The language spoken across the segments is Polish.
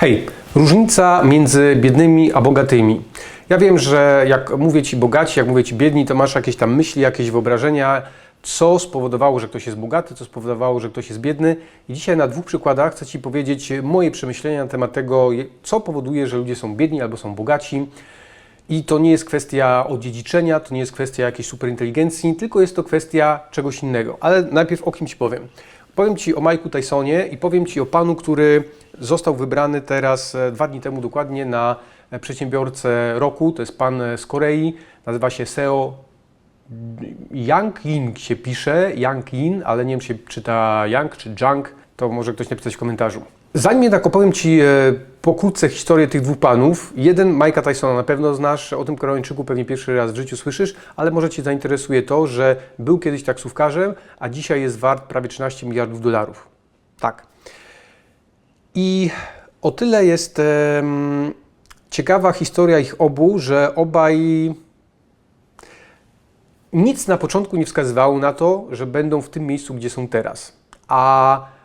Hej, różnica między biednymi a bogatymi. Ja wiem, że jak mówię ci bogaci, jak mówię ci biedni, to masz jakieś tam myśli, jakieś wyobrażenia, co spowodowało, że ktoś jest bogaty, co spowodowało, że ktoś jest biedny. I dzisiaj na dwóch przykładach chcę ci powiedzieć moje przemyślenia na temat tego, co powoduje, że ludzie są biedni albo są bogaci. I to nie jest kwestia odziedziczenia, to nie jest kwestia jakiejś superinteligencji, tylko jest to kwestia czegoś innego. Ale najpierw o kim Ci powiem. Powiem Ci o Mike'u Tysonie i powiem Ci o panu, który został wybrany teraz e, dwa dni temu dokładnie na e, przedsiębiorcę roku. To jest pan e, z Korei, nazywa się Seo Yang Yin się pisze, Yang Yin, ale nie wiem, czy czyta Yang czy Jang, to może ktoś napisać w komentarzu. Zanim jednak opowiem Ci e, pokrótce historię tych dwóch panów, jeden Mike'a Tysona na pewno znasz, o tym Koreańczyku pewnie pierwszy raz w życiu słyszysz, ale może Cię zainteresuje to, że był kiedyś taksówkarzem, a dzisiaj jest wart prawie 13 miliardów dolarów. Tak. I o tyle jest em, ciekawa historia ich obu, że obaj nic na początku nie wskazywało na to, że będą w tym miejscu, gdzie są teraz. A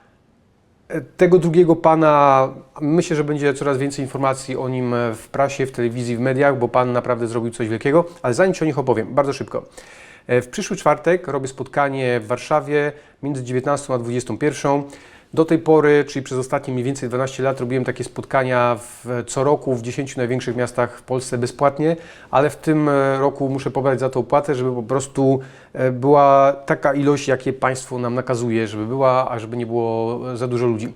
tego drugiego pana, myślę, że będzie coraz więcej informacji o nim w prasie, w telewizji, w mediach, bo pan naprawdę zrobił coś wielkiego. Ale zanim ci o nich opowiem, bardzo szybko. E, W przyszły czwartek robię spotkanie w Warszawie między 19 a 21. Do tej pory, czyli przez ostatnie mniej więcej 12 lat, robiłem takie spotkania w, co roku w 10 największych miastach w Polsce bezpłatnie, ale w tym e, roku muszę pobrać za to opłatę, żeby po prostu e, była taka ilość, jakie państwo nam nakazuje, żeby była, a żeby nie było za dużo ludzi.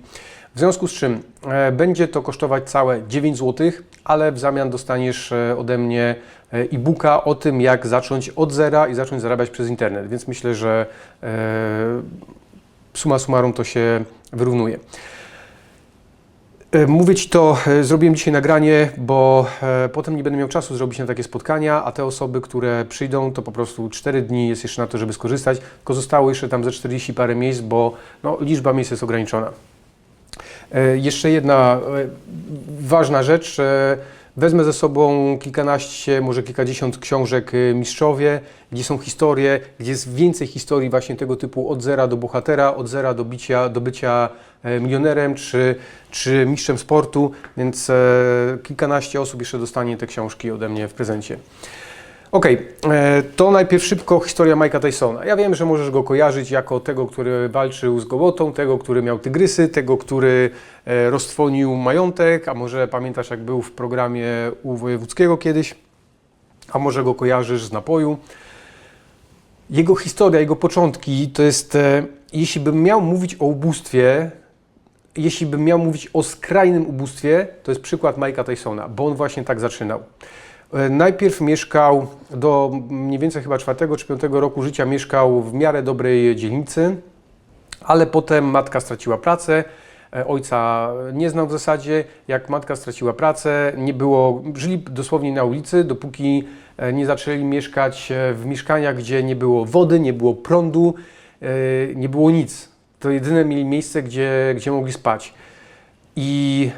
W związku z czym e, będzie to kosztować całe 9 zł, ale w zamian dostaniesz e, ode mnie e, e-booka o tym, jak zacząć od zera i zacząć zarabiać przez internet. Więc myślę, że e, suma summarum to się wyrównuje. E, Mówię Ci to, e, zrobiłem dzisiaj nagranie, bo e, potem nie będę miał czasu zrobić na takie spotkania, a te osoby, które przyjdą, to po prostu 4 dni jest jeszcze na to, żeby skorzystać, tylko zostało jeszcze tam ze 40 parę miejsc, bo no, liczba miejsc jest ograniczona. Jeszcze jedna ważna rzecz. Wezmę ze sobą kilkanaście, może kilkadziesiąt książek e, mistrzowie, gdzie są historie, gdzie jest więcej historii właśnie tego typu od zera do bohatera, od zera do, bicia, do bycia e, milionerem czy, czy mistrzem sportu, więc e, kilkanaście osób jeszcze dostanie te książki ode mnie w prezencie. Okej, e, to najpierw szybko historia Mike'a Tysona. Ja wiem, że możesz go kojarzyć jako tego, który walczył z gołotą, tego, który miał tygrysy, tego, który e, roztwonił majątek, a może pamiętasz, jak był w programie u Wojewódzkiego kiedyś, a może go kojarzysz z napoju. Jego historia, jego początki to jest, e, jeśli bym miał mówić o ubóstwie, jeśli bym miał mówić o skrajnym ubóstwie, to jest przykład Mike'a Tysona, bo on właśnie tak zaczynał. E, Najpierw mieszkał do mniej więcej chyba czwartego czy piątego roku życia mieszkał w miarę dobrej dzielnicy, ale potem matka straciła pracę, e, ojca nie znał w zasadzie. Jak matka straciła pracę, nie było, żyli dosłownie na ulicy, dopóki e, nie zaczęli mieszkać w mieszkaniach, gdzie nie było wody, nie było prądu, nie było nic. To jedyne mieli miejsce, gdzie, gdzie mogli spać. I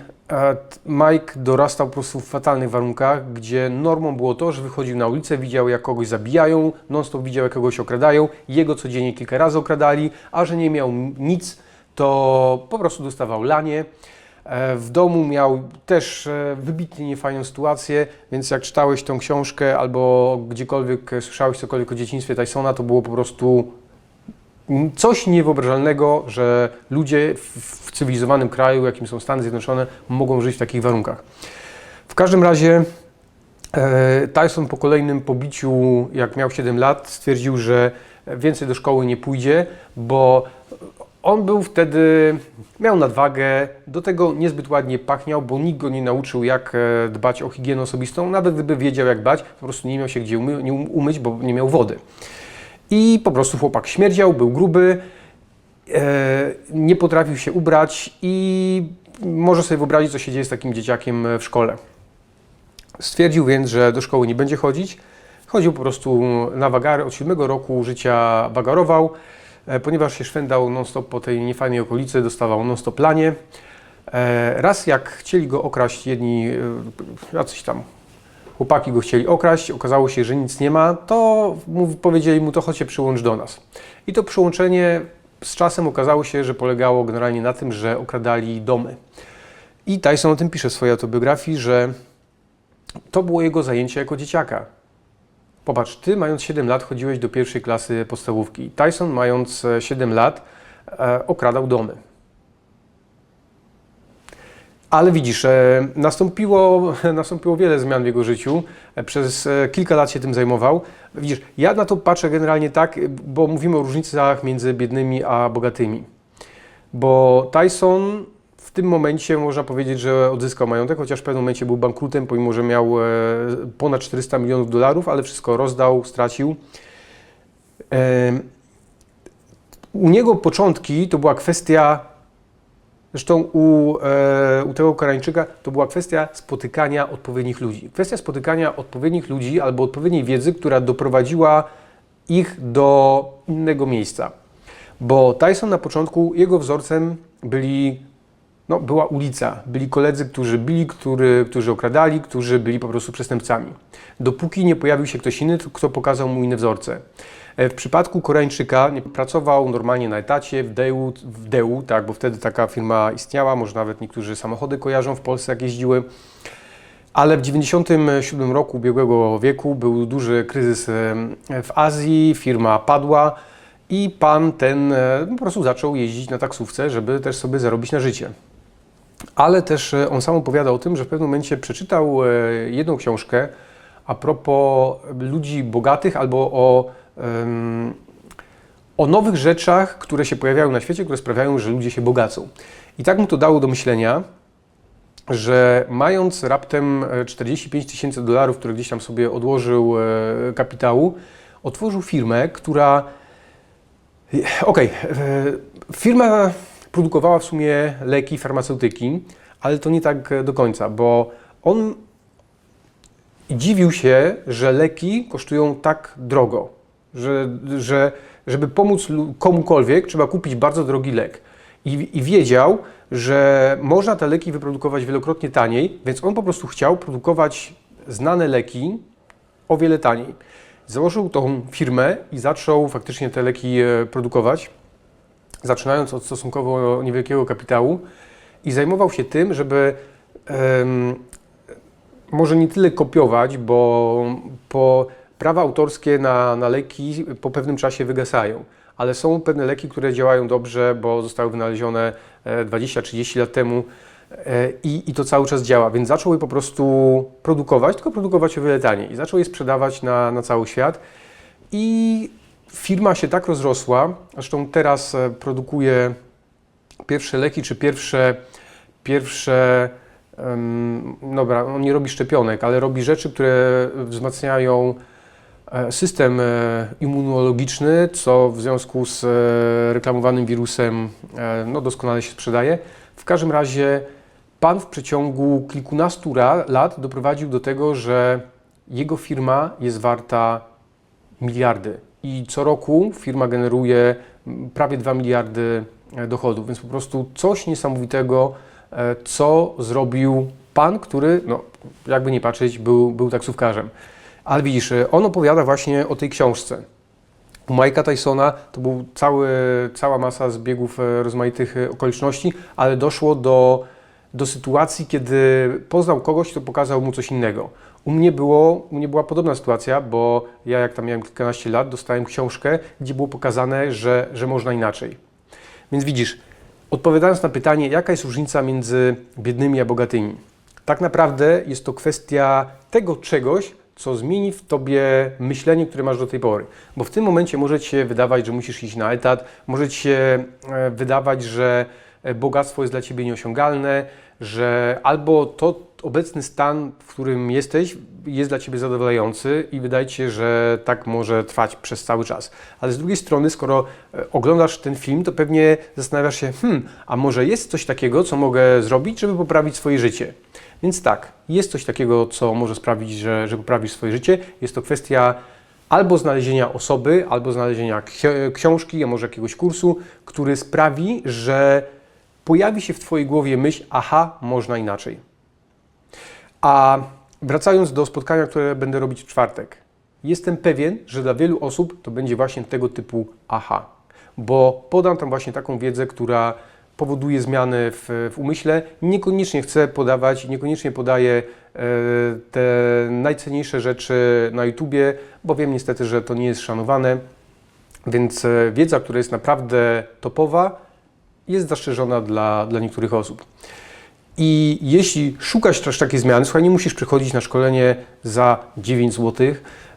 Mike dorastał po prostu w fatalnych warunkach, gdzie normą było to, że wychodził na ulicę, widział jak kogoś zabijają, non-stop widział jak kogoś okradają, jego codziennie kilka razy okradali, a że nie miał nic, to po prostu dostawał lanie. E, W domu miał też e, wybitnie niefajną sytuację, więc jak czytałeś tą książkę albo gdziekolwiek e, słyszałeś cokolwiek o dzieciństwie Tysona, to było po prostu coś niewyobrażalnego, że ludzie w, cywilizowanym kraju, jakim są Stany Zjednoczone, mogą żyć w takich warunkach. W każdym razie e, Tyson po kolejnym pobiciu, jak miał 7 lat, stwierdził, że więcej do szkoły nie pójdzie, bo on był wtedy, miał nadwagę, do tego niezbyt ładnie pachniał, bo nikt go nie nauczył, jak e, dbać o higienę osobistą. Nawet gdyby wiedział, jak dbać, po prostu nie miał się gdzie umy, um- umyć, bo nie miał wody. I po prostu chłopak śmierdział, był gruby, e, nie potrafił się ubrać i może sobie wyobrazić, co się dzieje z takim dzieciakiem w szkole. Stwierdził więc, że do szkoły nie będzie chodzić. Chodził po prostu na wagary. Od siódmego roku życia wagarował, e, ponieważ się szwendał non-stop po tej niefajnej okolicy, dostawał non-stop lanie. E, Raz jak chcieli go okraść jedni, e, jacyś tam chłopaki go chcieli okraść, okazało się, że nic nie ma, to powiedzieli mu to chodź się przyłącz do nas. I to przyłączenie z czasem okazało się, że polegało generalnie na tym, że okradali domy. I Tyson o tym pisze w swojej autobiografii, że to było jego zajęcie jako dzieciaka. Popatrz, ty mając 7 lat chodziłeś do pierwszej klasy podstawówki. Tyson mając e, 7 lat e, okradał domy. Ale widzisz, e, nastąpiło, nastąpiło wiele zmian w jego życiu. E, Przez e, kilka lat się tym zajmował. Widzisz, ja na to patrzę generalnie tak, bo mówimy o różnicach między biednymi a bogatymi. Bo Tyson w tym momencie można powiedzieć, że odzyskał majątek, chociaż w pewnym momencie był bankrutem, pomimo że miał ponad 400 milionów dolarów, ale wszystko rozdał, stracił. U niego początki to była kwestia, zresztą u, e, u tego Koreańczyka, to była kwestia spotykania odpowiednich ludzi. Kwestia spotykania odpowiednich ludzi albo odpowiedniej wiedzy, która doprowadziła ich do innego miejsca. Bo Tyson na początku, jego wzorcem byli, no, była ulica. Byli koledzy, którzy bili, który, którzy okradali, którzy byli po prostu przestępcami. Dopóki nie pojawił się ktoś inny, kto pokazał mu inne wzorce. E, W przypadku Koreańczyka pracował normalnie na etacie w DEU, w DEU tak, bo wtedy taka firma istniała, może nawet niektórzy samochody kojarzą w Polsce, jak jeździły. Ale w 1997 roku ubiegłego wieku był duży kryzys em, w Azji, firma padła i pan ten e, po prostu zaczął jeździć na taksówce, żeby też sobie zarobić na życie. Ale też e, on sam opowiada o tym, że w pewnym momencie przeczytał e, jedną książkę a propos ludzi bogatych albo o, em, o nowych rzeczach, które się pojawiają na świecie, które sprawiają, że ludzie się bogacą. I tak mu to dało do myślenia, że mając raptem e, 45 tysięcy dolarów, które gdzieś tam sobie odłożył e, kapitału, otworzył firmę, która. e, Okej, e, firma produkowała w sumie leki, farmaceutyki, ale to nie tak e, do końca, bo on dziwił się, że leki kosztują tak drogo, że, że żeby pomóc komukolwiek, trzeba kupić bardzo drogi lek. I, I wiedział, że można te leki wyprodukować wielokrotnie taniej, więc on po prostu chciał produkować znane leki o wiele taniej. Założył tą firmę i zaczął faktycznie te leki e, produkować, zaczynając od stosunkowo niewielkiego kapitału i zajmował się tym, żeby em, może nie tyle kopiować, bo po prawa autorskie na, na leki po pewnym czasie wygasają, ale są pewne leki, które działają dobrze, bo zostały wynalezione e, 20-30 lat temu e, i, i to cały czas działa, więc zaczął je po prostu produkować, tylko produkować o wiele taniej. I zaczął je sprzedawać na, na cały świat. I firma się tak rozrosła, zresztą teraz e, produkuje pierwsze leki, czy pierwsze, pierwsze em, dobra, on nie robi szczepionek, ale robi rzeczy, które wzmacniają e, system e, immunologiczny, co w związku z reklamowanym wirusem no, doskonale się sprzedaje. W każdym razie pan w przeciągu kilkunastu lat doprowadził do tego, że jego firma jest warta miliardy i co roku firma generuje prawie 2 miliardy e, dochodów, więc po prostu coś niesamowitego, e, co zrobił pan, który, no, jakby nie patrzeć, był, był taksówkarzem. Ale widzisz, e, on opowiada właśnie o tej książce. U Mike'a Tysona to był cały, cała masa zbiegów rozmaitych okoliczności, ale doszło do, do sytuacji, kiedy poznał kogoś, kto pokazał mu coś innego. U mnie, było, u mnie była podobna sytuacja, bo ja jak tam miałem kilkanaście lat, dostałem książkę, gdzie było pokazane, że, że można inaczej. Więc widzisz, odpowiadając na pytanie, jaka jest różnica między biednymi a bogatymi, tak naprawdę jest to kwestia tego czegoś, co zmieni w tobie myślenie, które masz do tej pory. Bo w tym momencie może ci się wydawać, że musisz iść na etat, może ci się e, wydawać, że e, bogactwo jest dla ciebie nieosiągalne, że albo to obecny stan, w którym jesteś, jest dla ciebie zadowalający i wydaje ci się, że tak może trwać przez cały czas. Ale z drugiej strony, skoro e, oglądasz ten film, to pewnie zastanawiasz się, hmm, a może jest coś takiego, co mogę zrobić, żeby poprawić swoje życie. Więc tak, jest coś takiego, co może sprawić, że, że poprawisz swoje życie. Jest to kwestia albo znalezienia osoby, albo znalezienia ksi- książki, a może jakiegoś kursu, który sprawi, że pojawi się w Twojej głowie myśl, aha, można inaczej. A wracając do spotkania, które będę robić w czwartek, jestem pewien, że dla wielu osób to będzie właśnie tego typu aha, bo podam tam właśnie taką wiedzę, która powoduje zmiany w, w umyśle. Niekoniecznie chcę podawać, niekoniecznie podaję e, te najcenniejsze rzeczy na YouTubie, bo wiem niestety, że to nie jest szanowane. Więc e, wiedza, która jest naprawdę topowa, jest zastrzeżona dla, dla niektórych osób. I jeśli szukasz też takiej zmiany, słuchaj, nie musisz przychodzić na szkolenie za 9 zł.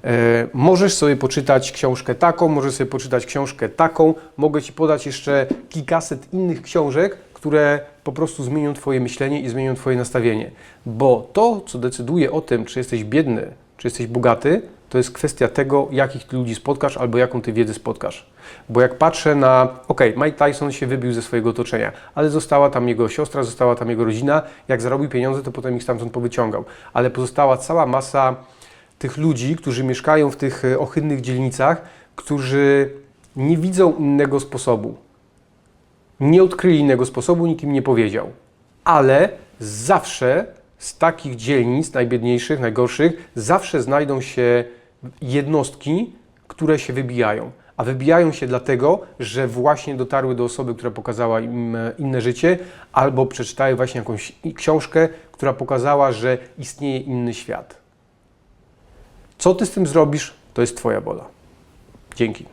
E, możesz sobie poczytać książkę taką, możesz sobie poczytać książkę taką. Mogę Ci podać jeszcze kilkaset innych książek, które po prostu zmienią Twoje myślenie i zmienią Twoje nastawienie. Bo to, co decyduje o tym, czy jesteś biedny, czy jesteś bogaty, to jest kwestia tego, jakich ty ludzi spotkasz albo jaką ty wiedzę spotkasz. Bo jak patrzę na, okej, Mike Tyson się wybił ze swojego otoczenia, ale została tam jego siostra, została tam jego rodzina. Jak zarobił pieniądze, to potem ich stamtąd powyciągał. Ale pozostała cała masa tych ludzi, którzy mieszkają w tych e, ohydnych dzielnicach, którzy nie widzą innego sposobu. Nie odkryli innego sposobu, nikt im nie powiedział. Ale zawsze z takich dzielnic, najbiedniejszych, najgorszych, zawsze znajdą się jednostki, które się wybijają. A wybijają się dlatego, że właśnie dotarły do osoby, która pokazała im e, inne życie, albo przeczytały właśnie jakąś książkę, która pokazała, że istnieje inny świat. Co ty z tym zrobisz, to jest Twoja wola. Dzięki.